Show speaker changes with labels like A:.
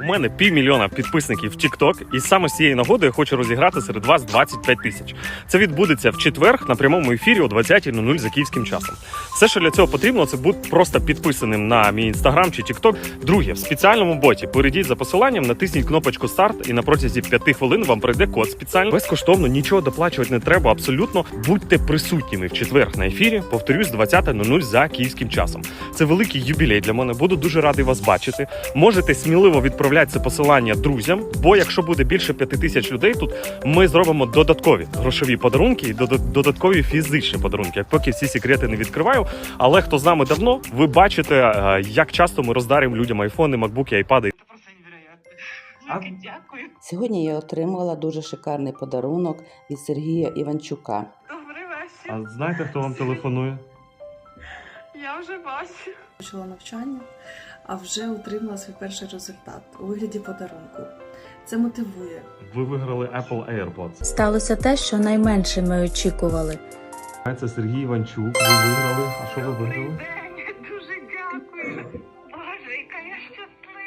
A: У мене півмільйона підписників в TikTok, і саме з цієї нагоди я хочу розіграти серед вас 25 тисяч. Це відбудеться в четвер на прямому ефірі о 20.00 за київським часом. Все, що для цього потрібно, це бути просто підписаним на мій інстаграм чи TikTok. Друге, в спеціальному боті перейдіть за посиланням, натисніть кнопочку старт, і на протязі 5 хвилин вам прийде код спеціально. Безкоштовно нічого доплачувати не треба. Абсолютно будьте присутніми в четвер на ефірі. Повторюсь, 20.00 за київським часом. Це великий юбілей для мене. Буду дуже радий вас бачити. Можете сміливо відправляти це посилання друзям, бо якщо буде більше п'яти тисяч людей, тут ми зробимо додаткові грошові подарунки і додаткові фізичні подарунки. Я поки всі секрети не відкриваю. Але хто з нами давно, ви бачите, е, як часто ми роздаримо людям айфони, макбуки, айпади.
B: Невероятно. Дякую.
C: Сьогодні я отримала дуже шикарний подарунок від Сергія Іванчука.
B: Добрий вечір.
A: знаєте, хто вам телефонує?
B: Я вже бачу.
D: почала навчання, а вже отримала свій перший результат у вигляді подарунку. Це мотивує.
A: Ви виграли Apple AirPods.
E: Сталося те, що найменше ми очікували.
A: Це Сергій Іванчук. Ви виграли. А що ви виграли?
B: Дуже дякую. Боже, яка я щаслива.